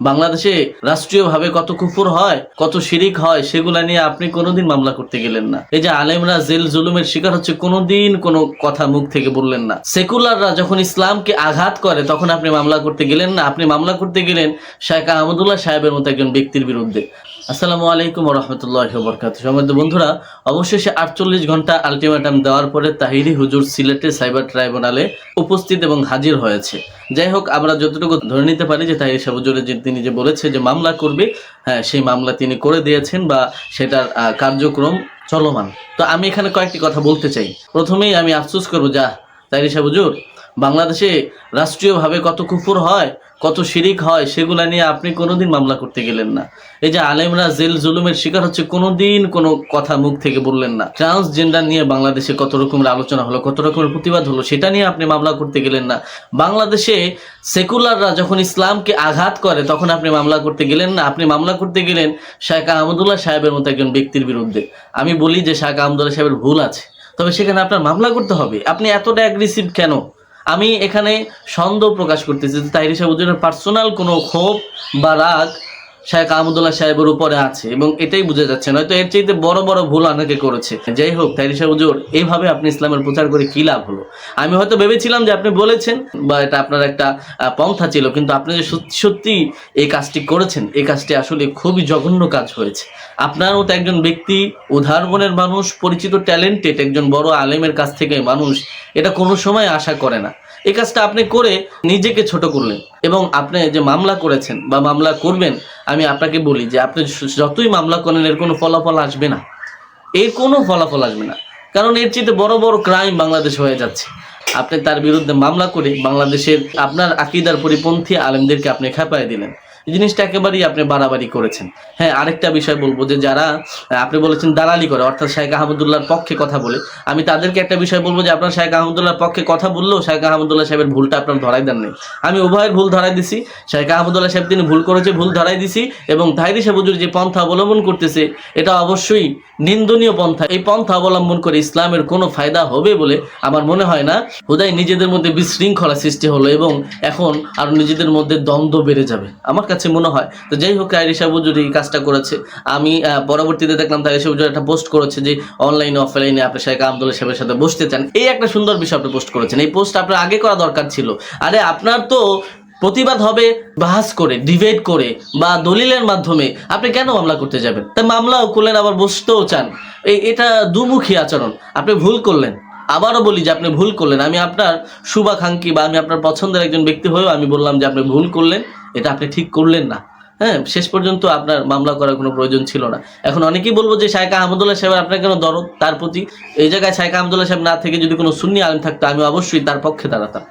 বাংলাদেশে রাষ্ট্রীয়ভাবে কত কুফুর হয়, কত শিরিক হয়, সেগুলা নিয়ে আপনি কোনোদিন মামলা করতে গেলেন না। এই যে আলেমরা জেল জুলুমের শিকার হচ্ছে, কোনোদিন কোনো কথা মুখ থেকে বললেন না। সেকুলাররা যখন ইসলামকে আঘাত করে, তখন আপনি মামলা করতে গেলেন না। আপনি মামলা করতে গেলেন শেখ আহমদুল্লাহ সাহেবের মতো একজন ব্যক্তির বিরুদ্ধে। আসসালামু আলাইকুম রহমতুল্লাহ বরকাত সমাজ বন্ধুরা, অবশেষে আটচল্লিশ ঘণ্টা আলটিমেটাম দেওয়ার পরে তাহিরি হুজুর সিলেটে সাইবার ট্রাইব্যুনালে উপস্থিত এবং হাজির হয়েছে। যাই হোক, আমরা যতটুকু ধরে নিতে পারি যে তাহিরি হুজুরের যে তিনি যে বলেছে যে মামলা করবে হ্যাঁ সেই মামলা তিনি করে দিয়েছেন বা সেটার কার্যক্রম চলমান। তো আমি এখানে কয়েকটি কথা বলতে চাই। প্রথমেই আমি আফসোস করব, যা তাহিরি সাহেব হুজুর, বাংলাদেশে রাষ্ট্রীয়ভাবে কত কুফুর হয় কত শিরিক হয় সেগুলা নিয়ে আপনি কোনোদিন মামলা করতে গেলেন না। এই যে আলেমরা জেল জুলুমের শিকার হচ্ছে কোনোদিন কোনো কথা মুখ থেকে বললেন না। ট্রান্সজেন্ডার নিয়ে বাংলাদেশে কত রকমের আলোচনা হলো, কত রকমের প্রতিবাদ হলো, সেটা নিয়ে আপনি মামলা করতে গেলেন না। বাংলাদেশে সেকুলাররা যখন ইসলামকে আঘাত করে, তখন আপনি মামলা করতে গেলেন না। আপনি মামলা করতে গেলেন শাহেখ আহমদুল্লাহ সাহেবের মতো একজন ব্যক্তির বিরুদ্ধে। আমি বলি যে শাহেখ আহমদুল্লাহ সাহেবের ভুল আছে। তবে সেখানে আপনার মামলা করতে হবে। আপনি এতটা অ্যাগ্রেসিভ কেন? আমি এখানে সন্দেহ প্রকাশ করতেছি তাহিরি সাহেব পার্সোনাল কোনো ক্ষোভ বা রাগ শাহেখ আহমদুল্লাহ সাহেবের উপরে আছে এবং এটাই বোঝা যাচ্ছে নয়তো এর চাইতে বড় বড় ভুল অনেকে করেছে। যাই হোক তাহিরি সাহেব হুজুর, এইভাবে আপনি ইসলামের প্রচার করে কি লাভ হলো? আমি হয়তো ভেবেছিলাম যে আপনি বলেছেন, বা এটা আপনার একটা পন্থা ছিল, কিন্তু আপনি যে সত্যি সত্যি এই কাজটি করেছেন, এই কাজটি আসলে খুবই জঘন্য কাজ হয়েছে। আপনার মতো একজন ব্যক্তি উদাহরণের মানুষ, পরিচিত ট্যালেন্টেড একজন বড় আলেমের কাছ থেকে মানুষ, এটা কোনো সময় আশা করে না। এই কাজটা আপনি করে নিজেকে ছোট করলেন এবং আপনি যে মামলা করেছেন বা মামলা করবেন, আমি আপনাকে বলি যে আপনি যতই মামলা করেন, এর কোনো ফলাফল আসবে না। এর কোনো ফলাফল আসবে না। কারণ এর চেয়ে বড় বড় ক্রাইম বাংলাদেশ হয়ে যাচ্ছে। আপনি তার বিরুদ্ধে মামলা করে বাংলাদেশের আপনার আকিদার পরিপন্থী আলেমদেরকে আপনি খেপায় দিলেন। এই জিনিসটা একেবারেই আপনি বাড়াবাড়ি করেছেন। হ্যাঁ আরেকটা বিষয় বলব যে যারা, আপনি বলেছেন দালালি করে, অর্থাৎ শাহেখ আহমদুল্লাহর পক্ষে কথা বলে। আমি তাদেরকে একটা বিষয় বলব যে আপনার শাহেখ আহমদুল্লাহর পক্ষে কথা বললেও শাহেখ আহমদুল্লাহ সাহেবের ভুলটা আপনার ধরাই দেন নেই। আমি উভয়ের ভুল ধরাই দিছি। শাহেখ আহমদুল্লাহ সাহেব তিনি ভুল করেছে, ভুল ধরাই দিছি এবং তাহিরি সাহেব হুজুর যে পন্থা অবলম্বন করতেছে, এটা অবশ্যই নিন্দনীয় পন্থা। এই পন্থা অবলম্বন করে ইসলামের কোনো ফায়দা হবে বলে আমার মনে হয় না। হুদাই নিজেদের মধ্যে বিশৃঙ্খলা সৃষ্টি হলো এবং এখন আর নিজেদের মধ্যে দ্বন্দ্ব বেড়ে যাবে। আমার কাছে মনে হয়। তো যাই হোক আইরিশা বুজুর এই কাজটা করেছে, আমি পরবর্তীতে দেখলাম তাইরিশা বুজুর একটা পোস্ট করেছে যে অনলাইনে অফলাইনে আপনি শেখ আব্দুল্লাহ সাহেবের সাথে বসতে চান, এই একটা সুন্দর বিষয় আপনি পোস্ট করেছেন। এই পোস্ট আপনার আগে করা দরকার ছিল। আরে আপনার তো প্রতিবাদ হবে বাহাস করে ডিবেট করে বা দলিলের মাধ্যমে। আপনি কেন মামলা করতে যাবেন? তা মামলাও করলেন, আবার বসতেও চান। এই এটা দুমুখী আচরণ। আপনি ভুল করলেন। আবারও বলি যে আপনি ভুল করলেন। আমি আপনার শুভাকাঙ্ক্ষী বা আমি আপনার পছন্দের একজন ব্যক্তি হয়েও আমি বললাম যে আপনি ভুল করলেন, এটা আপনি ঠিক করলেন না। হ্যাঁ শেষ পর্যন্ত আপনার মামলা করার কোনো প্রয়োজন ছিল না। এখন অনেকেই বলব যে শাহেখ আহমদুল্লাহ সাহেব আপনার কেন দরদ? তার প্রতি এই জায়গায় শাহেখ আহমদুল্লাহ সাহেব না থেকে যদি কোনো সুন্নি আলেম থাকতো, আমি অবশ্যই তার পক্ষে দাঁড়াতাম।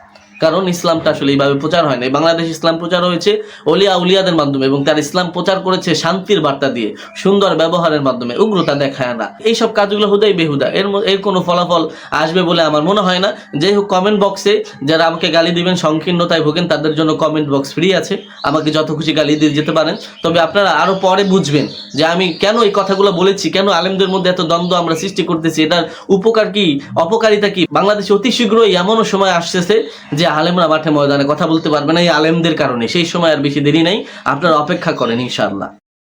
কারণ ইসলামটা আসলে এইভাবে প্রচার হয় না। বাংলাদেশ ইসলাম প্রচার হয়েছে অলিয়া উলিয়াদের মাধ্যমে এবং তার ইসলাম প্রচার করেছে শান্তির বার্তা দিয়ে, সুন্দর ব্যবহারের মাধ্যমে, উগ্রতা দেখায় না। এইসব কাজগুলো হুদাই বেহুদা। এর এর কোনো ফলাফল আসবে বলে আমার মনে হয় না। যাই হোক কমেন্ট বক্সে যারা আমাকে গালি দিবেন, সংকীর্ণতায় ভোগেন, তাদের জন্য কমেন্ট বক্স ফ্রি আছে। আমাকে যত খুশি গালি দিয়ে যেতে পারেন। তবে আপনারা আরও পরে বুঝবেন যে আমি কেন এই কথাগুলো বলেছি, কেন আলেমদের মধ্যে এত দ্বন্দ্ব আমরা সৃষ্টি করতেছি। এটার উপকার কি, অপকারিতা কি? বাংলাদেশে অতি শীঘ্রই এমনও সময় আসতেছে যে আলেমরা মাঠে ময়দানে কথা বলতে পারবে না এই আলেমদের কারণে। সেই সময় আর বেশি দেরি নেই। আপনারা অপেক্ষা করেন, ইনশাআল্লাহ।